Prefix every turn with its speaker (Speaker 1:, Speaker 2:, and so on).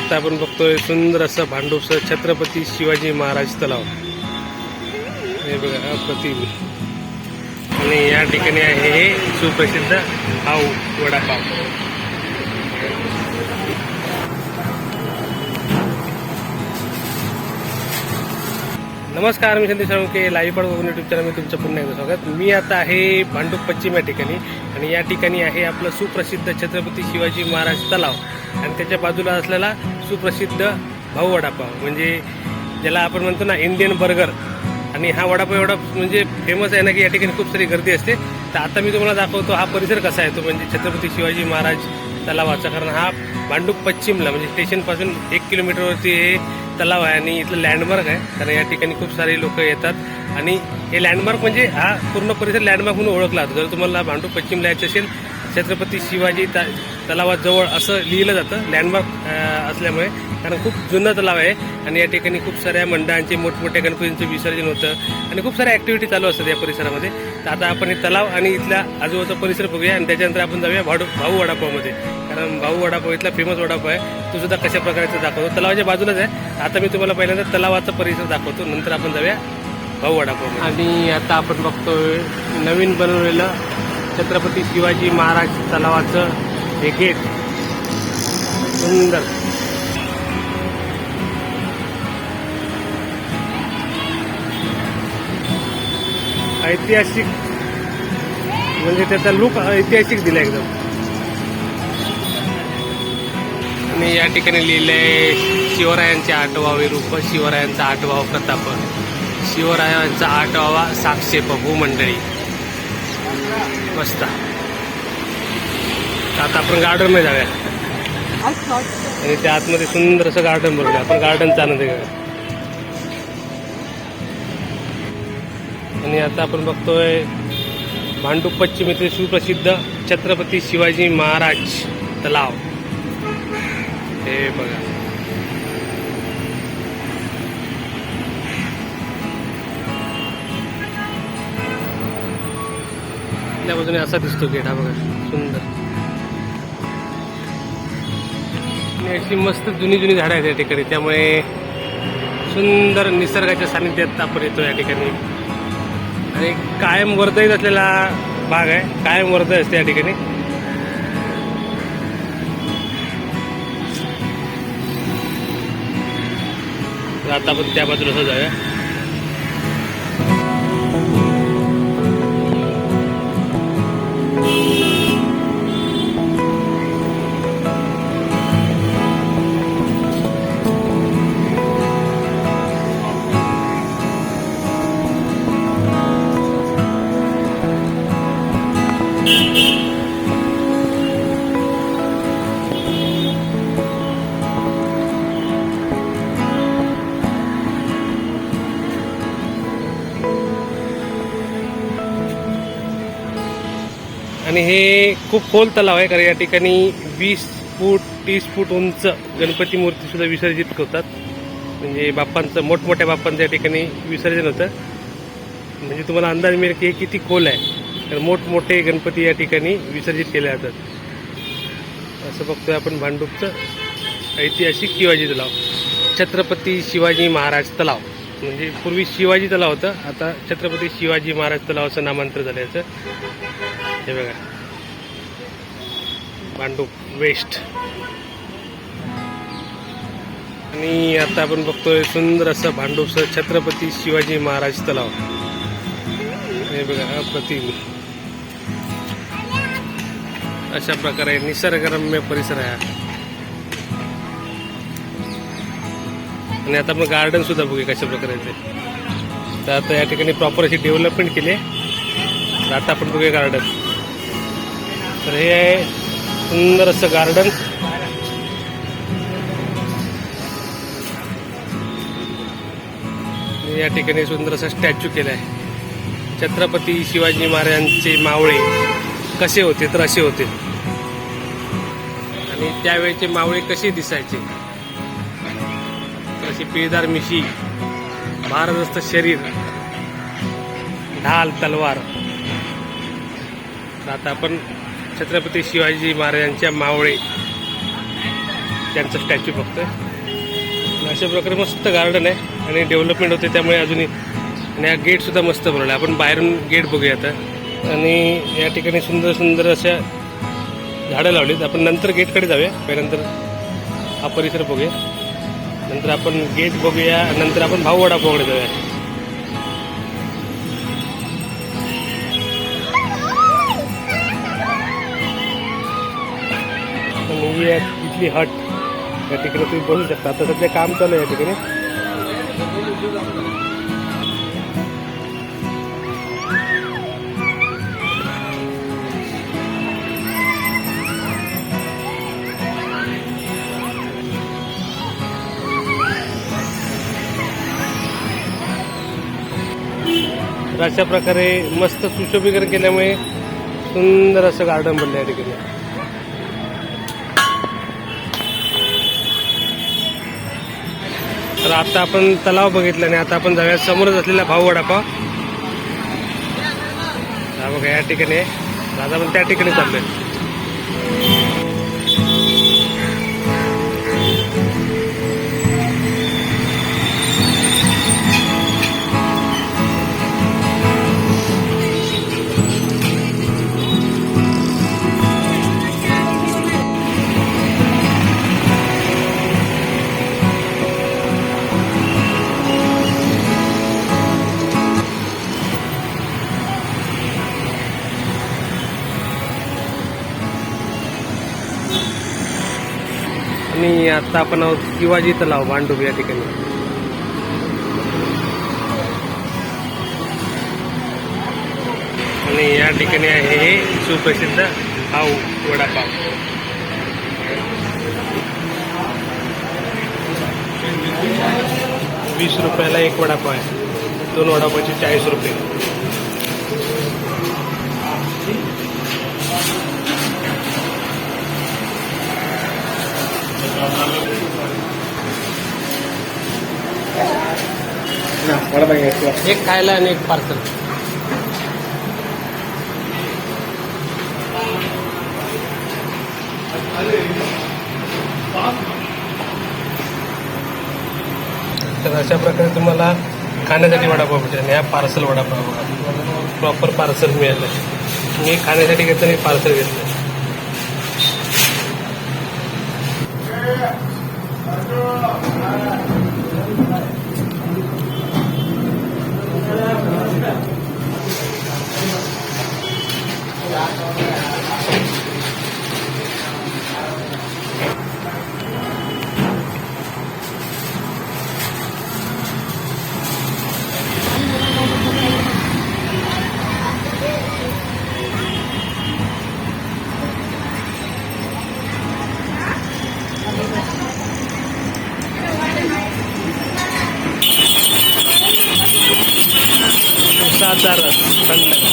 Speaker 1: आता आपण बघतोय सुंदर असं भांडूपचं छत्रपती शिवाजी महाराज तलाव. हे बघा अप्रतिम आणि या ठिकाणी आहे हे सुप्रसिद्ध पाव वडापाव. नमस्कार मी संदेश साळुंके लाईव्ह पड बघून युट्यूब चॅनल तुमचं पुन्हा एकदा स्वागत. मी आता आहे भांडूप पश्चिम या ठिकाणी आणि या ठिकाणी आहे आपलं सुप्रसिद्ध छत्रपती शिवाजी महाराज तलाव आणि त्याच्या बाजूला असलेला सुप्रसिद्ध भाऊ वडापाव. म्हणजे ज्याला आपण म्हणतो ना इंडियन बर्गर आणि हा वडापाव एवढा म्हणजे फेमस आहे ना की या ठिकाणी खूप सारी गर्दी असते. तर आता मी तुम्हाला दाखवतो हा परिसर कसा आहे तो म्हणजे छत्रपती शिवाजी महाराज तलावाचा कारण हा भांडूप पश्चिमला म्हणजे स्टेशनपासून एक किलोमीटरवरती हे तलाव आहे आणि इथलं लँडमार्क आहे. कारण या ठिकाणी खूप सारे लोक येतात. आणि हे लँडमार्क म्हणजे हा पूर्ण परिसर लँडमार्क म्हणून ओळखला जातो. जर तुम्हाला भांडूप पश्चिमला यायचं असेल छत्रपती शिवाजी त तलावाजवळ असं लिहिलं जातं लँडमार्क असल्यामुळे. कारण खूप जुनं तलाव आहे आणि या ठिकाणी खूप साऱ्या मंडळांचे मोठमोठ्या गणपतींचं विसर्जन होतं आणि खूप साऱ्या ॲक्टिव्हिटी चालू असतात या परिसरामध्ये. तर आता आपण हे तलाव आणि इथल्या आजूबाजूचा परिसर बघूया आणि त्याच्यानंतर आपण जाऊया भाडू भाऊ वडापावमध्ये. कारण भाऊ वडापाव इथला फेमस वडापाव आहे. तो सुद्धा कशा प्रकारचा दाखवतो? तलावाच्या बाजूलाच आहे. आता मी तुम्हाला पहिल्यांदा तलावाचा परिसर दाखवतो. नंतर आपण जाऊया भाऊ वडापाव आणि आता आपण बघतोय नवीन बनवलेलं छत्रपती शिवाजी महाराज तलावाचं हे गेट. सुंदर. ऐतिहासिक म्हणजे त्याचा लुक ऐतिहासिक दिला एकदम. आणि या ठिकाणी लिहिले शिवरायांचे आठवावे रूप शिवरायांचा आठवावा प्रताप. शिवरायांचा आठवावा साक्षेप भूमंडळी मस्त. आता आपण गार्डनमध्ये जाऊया. आणि त्या आतमध्ये सुंदर असं गार्डन बघूया. आपण गार्डनचा आनंद घेऊया. आणि आता आपण बघतोय भांडूप पश्चिम येथे सुप्रसिद्ध छत्रपती शिवाजी महाराज तलाव. हे बघा. त्या बाजूने असा दिसतो गेट हा बघा सुंदर. आणि अशी मस्त जुनी जुनी झाडं आहेत या ठिकाणी. त्यामुळे सुंदर निसर्गाच्या सानिध्यात आपण येतो या ठिकाणी. आणि कायम वर्दळीत असलेला भाग आहे. कायम वर्दळ असते या ठिकाणी. आता आपण त्या बाजूला जाऊया. आणि हे खूप खोल तलाव आहे कारण या ठिकाणी वीस फूट तीस फूट उंच गणपती मूर्ती सुद्धा विसर्जित होतात म्हणजे बाप्पांचं मोठमोठ्या बाप्पांचं या ठिकाणी विसर्जन होतं. म्हणजे तुम्हाला अंदाज मिळेल की हे किती खोल आहे. तर मोठमोठे गणपती या ठिकाणी विसर्जित केले जातात. असं बघतोय आपण भांडूपचं ऐतिहासिक शिवाजी तलाव. छत्रपती शिवाजी महाराज तलाव. म्हणजे पूर्वी शिवाजी तलाव होतं आता छत्रपती शिवाजी महाराज तलावाचं नामांतर झाल्याचं हे बघा. भांडूप वेस्ट आणि आता आपण बघतोय सुंदर असं भांडूपचं छत्रपती शिवाजी महाराज तलाव. हे बघा अप्रतिम. अशा प्रकारे निसर्गरम्य परिसर आहे आणि आता आपण गार्डन सुद्धा बघूया कशा प्रकारे ते. तर आता या ठिकाणी प्रॉपर अशी डेव्हलपमेंट केली आहे. आता आपण बघूया गार्डन तर हे आहे सुंदर असं गार्डन या ठिकाणी सुंदर असं स्टॅच्यू केलं आहे. छत्रपती शिवाजी महाराजांचे मावळे कसे होते तर असे होते. आणि त्यावेळेचे मावळे कसे दिसायचे? तर अशी पिळदार मिशी भारदस्त शरीर ढाल तलवार. तर आता आपण छत्रपती शिवाजी महाराजांच्या मावळे त्यांचं स्टॅच्यू फक्त अशा प्रकारे मस्त गार्डन आहे आणि डेव्हलपमेंट होते त्यामुळे अजूनही. आणि हा गेटसुद्धा मस्त बनवला. आहे आपण बाहेरून गेट बघूया आता. आणि या ठिकाणी सुंदर सुंदर अशा झाडं लावलीत. आपण नंतर गेटकडे जाऊया. पहिल्यानंतर हा परिसर बघूया. नंतर आपण गेट बघूया. नंतर आपण भाऊ वडापावकडे जाऊया. ही आहे इथली हट या ठिकाणी तुम्ही बघू शकता आता सध्या काम चालू आहे या अशा प्रकारे मस्त सुशोभीकरण केल्यामुळे सुंदर असं गार्डन बनलं तर आता आपण तलाव बघितला आणि आता आपण जाऊया समोरच असलेला भाऊ वडापाव. हा बघा या ठिकाणी दादा आता आपण त्या ठिकाणी चाललोय. आणि आता आपण आहोत शिवाजी तलाव भांडूप या ठिकाणी. आणि या ठिकाणी आहे हे सुप्रसिद्ध भाऊ वडापाव. वीस रुपयाला एक वडापाव आहे. दोन वडापावचे चाळीस रुपये. एक खायला आणि एक पार्सल तर अशा प्रकारे तुम्हाला खाण्यासाठी वडापाव भेटेल ह्या पार्सल वडापाव बघा. प्रॉपर पार्सल मिळालं. मी खाण्यासाठी घेतलं आणि पार्सल घेतलं. Thank you. ಆಚಾರ ಕಂಡ